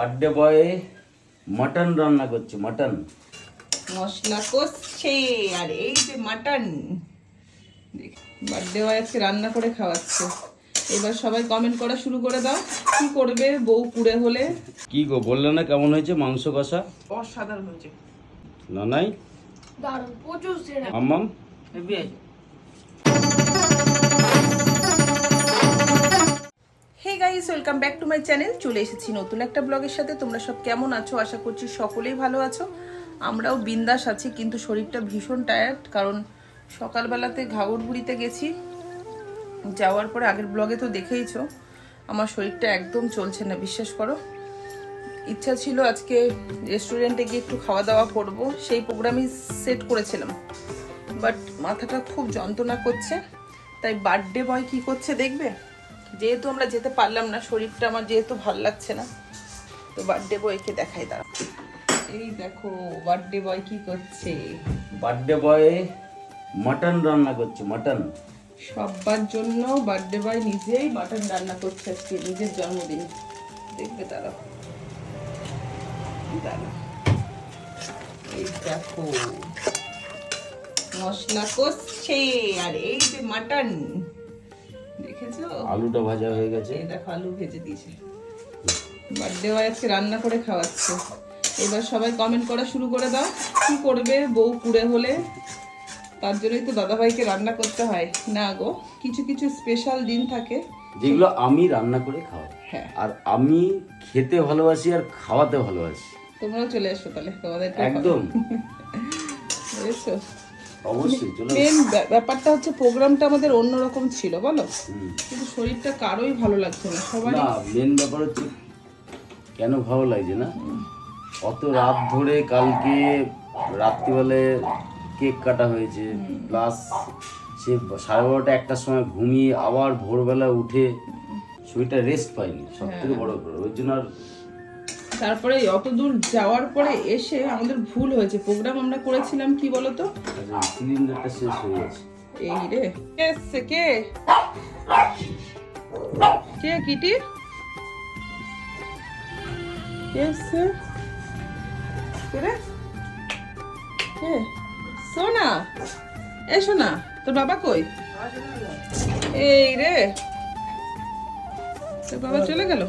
Birthday boy mutton রান্না করছে mutton. মশলা কষছে আর এই যে মাটন। বার্থডে বয় আজকে রান্না করে খাওয়াচ্ছে। এবার সবাই কমেন্ট করা শুরু করে দাও কি করবে বউ পুড়ে হলে? কি গো বললে না কেমন হয়েছে মাংস কষা? অসাধারণ হয়েছে। না নাই দারুণ প্রচুর সেরা। আম্মাম? Hey guys welcome back to my channel চলে এসেছি নতুন একটা ব্লগের সাথে। তোমরা সব কেমন আছো? আশা করছি সকলেই ভালো আছো। আমরাও বিন্দাস আছি, কিন্তু শরীরটা ভীষণ টায়ার্ড কারণ সকালবেলাতে ঘাগরবুড়িতে গেছি। যাওয়ার পরে আগের ব্লগে তো দেখেইছো, আমার শরীরটা একদম চলছে না, বিশ্বাস করো। ইচ্ছা ছিল আজকে রেস্টুরেন্টে গিয়ে একটু খাওয়া দাওয়া করব, সেই প্রোগ্রামই সেট করেছিলাম। বাট মাথাটা খুব যন্ত্রণা করছে, তাই বার্থডে বয় কি করছে দেখবে? যেহেতু আমরা যেতে পারলাম না শরীরটা আমার যেহেতু ভালো লাগছে না তো বার্থডে বয়কে দেখাই দাঁড়া এই দেখো বার্থডে বয় কি করছে? বার্থডে বয় মাটন রান্না করছে মাটন সবার জন্য বার্থডে বয় নিজেই মাটন রান্না করছে আজকে নিজের জন্মদিন। দেখবে তারা এই দেখো মশলা কষছে আর এই যে মাটন দেখেছ? আলুটা ভাজা হয়ে গেছে। এই দেখো আলু ভেজে দিয়েছে। বার্থডে বয় আজকে রান্না করে খাওয়াচ্ছে। এবার সবাই কমেন্ট করা শুরু করে দাও কি করবে বউ পুড়ে হলে? তার জন্যই তো দাদাভাইকে রান্না করতে হয়। না গো কিছু কিছু স্পেশাল দিন থাকে। যেগুলো আমি রান্না করে খাওয়াই। হ্যাঁ। আর আমি খেতে ভালোবাসি আর খাওয়াতে ভালোবাসি। তোমরাও চলে এসো তাহলে তোমাদের একদম। বুঝেছ মেন ব্যাপারটা হচ্ছে প্রোগ্রামটা আমাদের অন্যরকম ছিল বলো? কিন্তু শরীরটা কারোই ভালো লাগছে না সবাই না মেন ব্যাপার হচ্ছে কেন ভালো লাগছে না? অত রাত ধরে কালকে রাত্রিবেলায় কেক কাটা হয়েছে প্লাস সে সাড়ে বারোটা একটার সময় ঘুমিয়ে আবার ভোরবেলা উঠে শরীরটা রেস্ট পাইনি সব থেকে বড় ব্যাপার ওই জন্য আর তারপরে অত দূর যাওয়ার পরে এসে আমাদের ভুল হয়েছে। প্রোগ্রাম আমরা করেছিলাম কি বলতো? সিলিন্ডারটা শেষ হয়ে গেছে। এই রে। কে এসছে কে? কে কিটি? কে এসছে? কে রে? কে? সোনা? এ সোনা তোর বাবা কই? এই রে। তোর বাবা চলে গেল?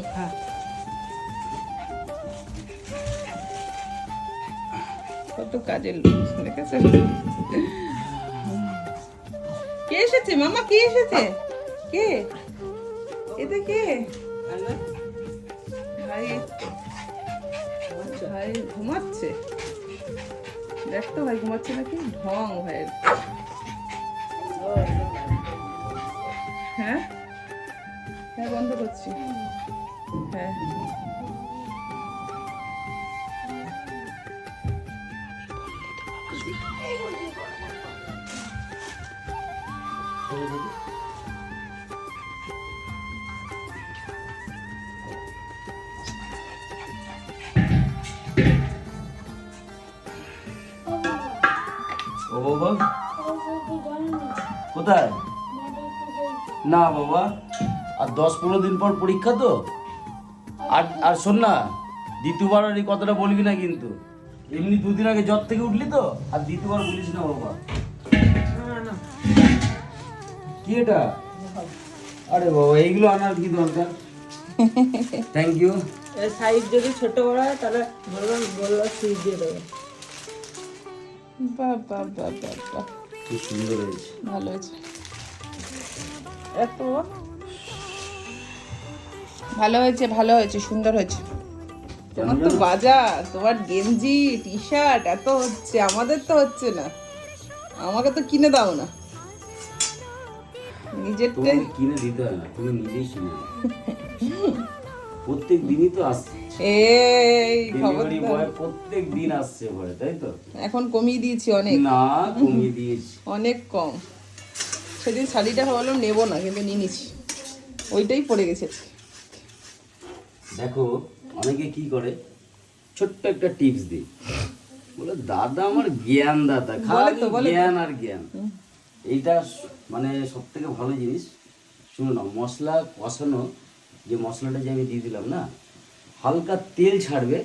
কত কাজের লোক দেখেছ কে এসেছে? মামা, কে এসেছে? কে? এটা কে? ভাই ভাই ঘুমাচ্ছে। দেখ তো ভাই ঘুমাচ্ছে নাকি? ঢং ভাইয়ের হ্যাঁ? হ্যাঁ বন্ধ করছি। হ্যাঁ। বাবা কোথায়? না বাবা। আর দশ পনেরো দিন পর পরীক্ষা তো? আর আর শোন না দ্বিতীয়বার আর এই কথাটা বলবি না কিন্তু। এমনি দুদিন আগে জ্বর থেকে উঠলি তো? আর দ্বিতীয়বার বলিস না বাবা। কি এটা? আরে বাবা এইগুলো আনার কি দরকার? থ্যাংক ইউ সাইজ যদি ছোট বড় হয় তাহলে বললাম বলল সুইচ দিয়ে দেবো। বাহ বাহ বাহ বাহ সুন্দর হয়েছে। ভালো হয়েছে। এত? ভালো হয়েছে ভালো হয়েছে সুন্দর হয়েছে। তোমার তো বাজার তোমার গেঞ্জি টি শার্ট এত হচ্ছে আমাদের তো হচ্ছে না। আমাকে তো কিনে দাও না। নিজেরটাই কিনে দিতে হয় না তুমি নিজেই কিনে। প্রত্যেক দিনই তো আসছে। এই খবর প্রত্যেক দিন আসছে ঘরে তাই তো? এখন কমিয়ে দিয়েছি অনেক। না কমিয়ে দিয়েছি। অনেক কম। সেদিন শাড়িটা ভাবলাম নেব না কিন্তু নিয়ে নিছি ওইটাই পড়ে গেছে। দেখো অনেকে কি করে? ছোট্ট একটা টিপস দিই। বলে দাদা আমার জ্ঞান দাদা। খালি। জ্ঞান আর জ্ঞান। এইটা মানে সব থেকে ভালো জিনিস। শুনো না মশলা কষানো যে মশলাটা যে আমি দিয়ে দিলাম না হালকা তেল ছাড়বে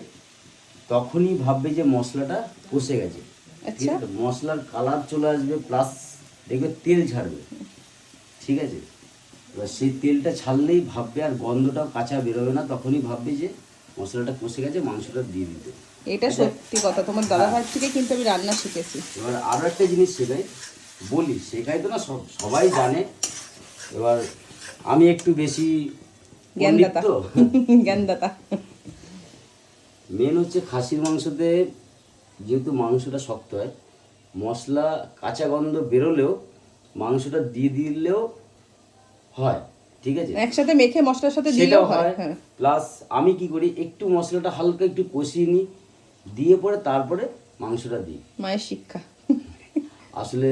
তখনই ভাববে যে মশলাটা কষে গেছে। আচ্ছা। ঠিক আছে মশলার কালার চলে আসবে প্লাস দেখবে তেল ছাড়বে। ঠিক আছে? এবার সেই তেলটা ছাড়লেই ভাববে আর গন্ধটাও কাঁচা বেরোবে না তখনই ভাববে যে মশলাটা কষে গেছে মাংসটা দিয়ে দিতে। এটা সত্যি কথা তোমার দাদা ভাই থেকে কিন্তু আমি রান্না শিখেছি। এবার আরও একটা জিনিস শেখাই বলি শেখাই তো না সব সবাই জানে। এবার আমি একটু বেশি জ্ঞানদাতা জ্ঞানদাতা মেন হচ্ছে খাসির মাংসতে যেহেতু মাংসটা শক্ত হয় মশলা কাঁচা গন্ধ বেরোলেও মাংসটা দিয়ে দিলেও হয় ঠিক আছে? একসাথে মেখে মশলার সাথে দিলেও হয় হয়। হ্যাঁ। প্লাস আমি কি করি একটু মশলাটা হালকা একটু কষিয়ে নিই দিয়ে পরে তারপরে মাংসটা দিই। মায়ের শিক্ষা। আসলে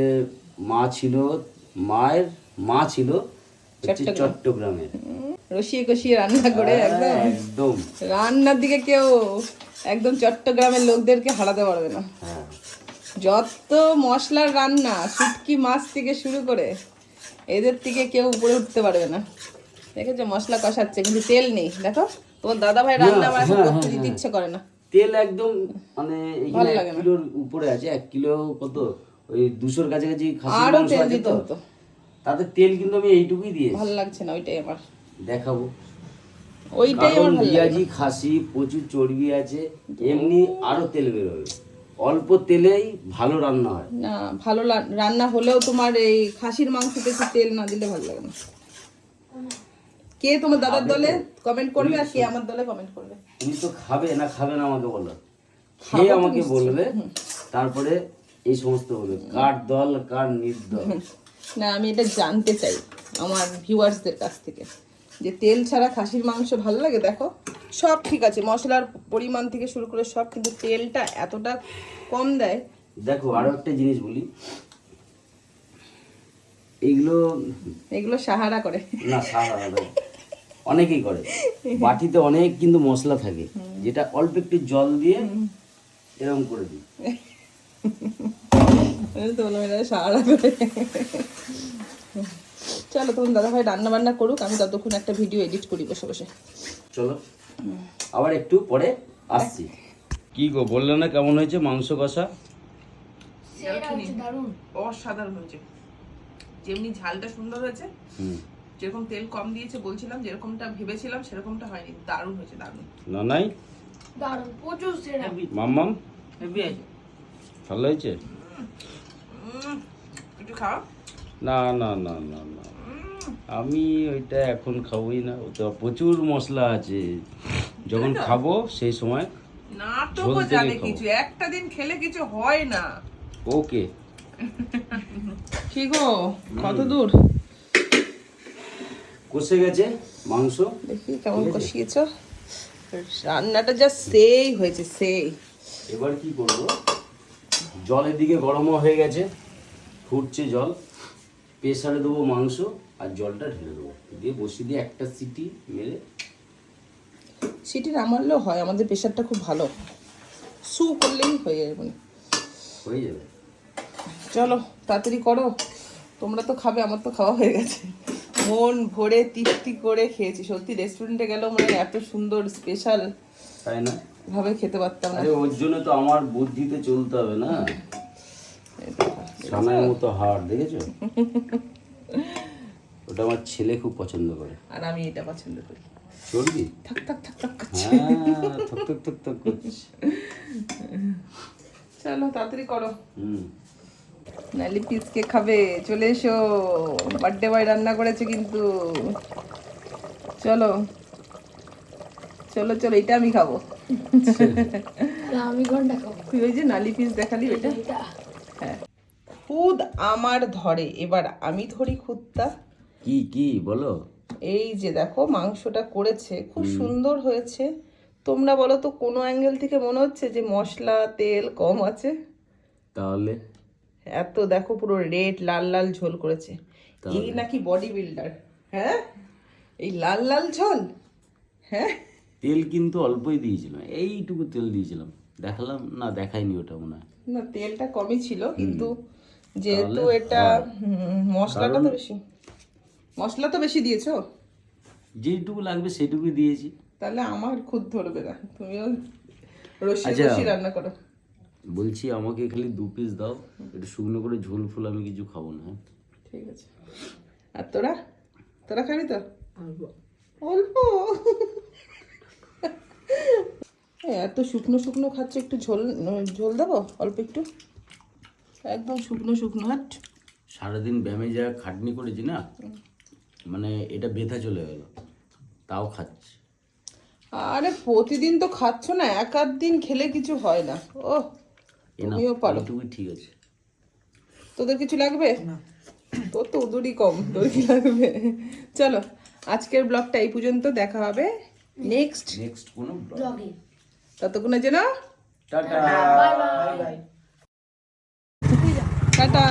মা ছিল মায়ের মা ছিল চট্টগ্রামের। রসিয়ে কষিয়ে রান্না করে একদম। একদম। রান্নার দিকে কেউ একদম চট্টগ্রামের লোকদেরকে হারাতে পারবে না। হ্যাঁ। যত মশলার রান্না শুটকি মাছ থেকে শুরু করে এদের থেকে কেউ উপরে উঠতে পারবে না। দেখেছ? মশলা কষাচ্ছে কিন্তু তেল নেই। দেখো তোমার দাদা ভাই রান্না আমার এখন হ্যাঁ, করতে হ্যাঁ, দিতে ইচ্ছে করে না। তেল একদম মানে ভালো এখানে এক। কিলোর উপরে আছে এক কিলো কত? ওই দুশোর কাছাকাছি আরও মাংস তেল আছে দিতে তো। হতো। তাতে তেল কিন্তু আমি এইটুকুই দিয়েছি। ভালো লাগছে না ওইটাই আমার। দেখাবো। ওইটাই আমার পেঁয়াজি খাসি প্রচুর চর্বি আছে এমনি আরও তেল বেরোবে অল্প তেলেই ভালো রান্না হয়। না ভালো রান্না হলেও তোমার এই খাসির মাংসতে একটু তেল না দিলে ভালো লাগে না। কে তোমার দাদার দলে? কমেন্ট করবে আর কে আমার দলে কমেন্ট করবে? তুমি তো খাবে না খাবে না আমাকে বলো। খেয়ে আমাকে বলবে? তারপরে এই সমস্ত বলবে। কার দল কার নির্দল? না আমি এটা জানতে চাই আমার ভিউয়ার্সদের কাছ থেকে। যে তেল ছাড়া খাসির মাংস ভালো লাগে দেখো সব ঠিক আছে। মশলার পরিমাণ থেকে শুরু করে সব কিন্তু তেলটা এতটা কম দেয়। দেখো আরও একটা জিনিস বলি। এগুলো এগুলো সাহারা করে। না সাহারা না। অনেকেই করে। বাটিতে অনেক কিন্তু মশলা থাকে যেটা অল্প একটু জল দিয়ে এরকম করে দিই। সাহারা করে। চলো তখন দাদা ভাই রান্না বান্না করুক আমি ততক্ষণ একটা ভিডিও এডিট করি বসে বসে। চলো। আবার একটু পরে আসছি। কি গো বললে না কেমন হয়েছে মাংস কষা? অসাধারণ হয়েছে। যেমনি ঝালটা সুন্দর হয়েছে হুম। যেরকম তেল কম দিয়েছে বলছিলাম যেরকমটা ভেবেছিলাম সেরকমটা হয়নি। দারুণ হয়েছে দারুণ। না নাই দারুণ প্রচুর সেরা। মাম্মাম? হেভি আছে ভালো হয়েছে? একটু খাও। না না না না না। আমি ওইটা এখন খাবোই না। ওটা প্রচুর মশলা আছে। যখন খাব সেই সময় নাটকও জানে কিছু। একটা দিন খেলে কিছু হয় না। ওকে। কি গো? কত দূর? কষে গেছে মাংস। দেখি কেমন কষিয়েছ। রান্নাটা যা সেই হয়েছে সেই। এবার কি করব? জলের দিকে গরমও হয়ে গেছে। ফুটছে জল। প্রেসারে দেবো মাংস। আর জলটা ঢেলে দেবো। দিয়ে বসিয়ে দিয়ে একটা সিটি মেরে সিটি না মারলেও হয় আমাদের প্রেশারটা খুব ভালো। সু করলেই হয়ে যাবে মানে হয়ে। যাবে। চলো তাড়াতাড়ি করো। তোমরা তো খাবে আমার তো খাওয়া হয়ে গেছে। মন ভরে তৃপ্তি করে খেয়েছি। সত্যি রেস্টুরেন্টে গেলেও মানে এত সুন্দর স্পেশাল তাই না? ভাবে খেতে পারতাম না। আরে ওর জন্য তো আমার বুদ্ধিতে চলতে হবে না। সানার মতো হাড় দেখেছ? ওটা আমার ছেলে খুব পছন্দ করে। আর আমি এটা পছন্দ করি। চলবি? থাক থাক থাক থাক করছে। হ্যাঁ থক থক থক থক করছে। চলো তাড়াতাড়ি করো। হুম। নালি পিসকে খাবে। চলে এসো। বার্থডে বয় রান্না করেছে কিন্তু। চলো। চলো চলো এটা আমি খাব। আমি ঘণ্টা খাব? তুই ওই যে নালি পিস দেখালি ওইটা? এটা হ্যাঁ। খুদ আমার ধরে। এবার আমি ধরি খুদটা। কি কি বলো। এই যে দেখো মাংসটা করেছে খুব সুন্দর হয়েছে। তোমরা বলো তো কোনো অ্যাঙ্গেল থেকে মনে হচ্ছে যে মশলা তেল কম আছে? তাহলে? এত দেখো পুরো রেড লাল লাল ঝোল করেছে। এই নাকি বডি বিল্ডার হ্যাঁ? এই লাল লাল ঝোল হ্যাঁ? তেল কিন্তু অল্পই দিয়েছিলাম এইটুকু তেল দিয়েছিলাম। দেখালাম না দেখাইনি ওটা মনে হয়। না তেলটা কমই ছিল কিন্তু যেহেতু এটা মশলাটা তো বেশি। মশলা তো বেশি দিয়েছ? যেটুকু লাগবে সেইটুকুই দিয়েছি। তাহলে আমার খুদ ধরবে না। তুমিও রসি আচ্ছা। রসি রান্না করো। বলছি আমাকে খালি দু পিস দাও। একটু শুকনো করে ঝোল ফুল আমি কিছু খাব না হ্যাঁ? ঠিক আছে। আর তোরা? তোরা খাবি তো? অল্প। এত শুকনো শুকনো খাচ্ছে একটু ঝোল ঝোল দেবো? অল্প একটু? একদম শুকনো শুকনো হাট। সারাদিন ব্যায়ামে যা খাটনি করেছি না? মানে এটা বেথা চলে গেল। তাও খাচ্ছি। আরে প্রতিদিন তো খাচ্ছ না এক আধ দিন খেলে কিছু হয় না। ও এ না তুমিও পারো। তুমি ঠিক আছে। তোদের কিছু লাগবে? তোর তো উদুরই কম তোর কি লাগবে? চলো আজকের ব্লগটা এই পর্যন্ত দেখা হবে নেক্সট। নেক্সট কোনো ব্লগ ব্লগে। ততক্ষণের জন্য? Tata bye bye. টাটা।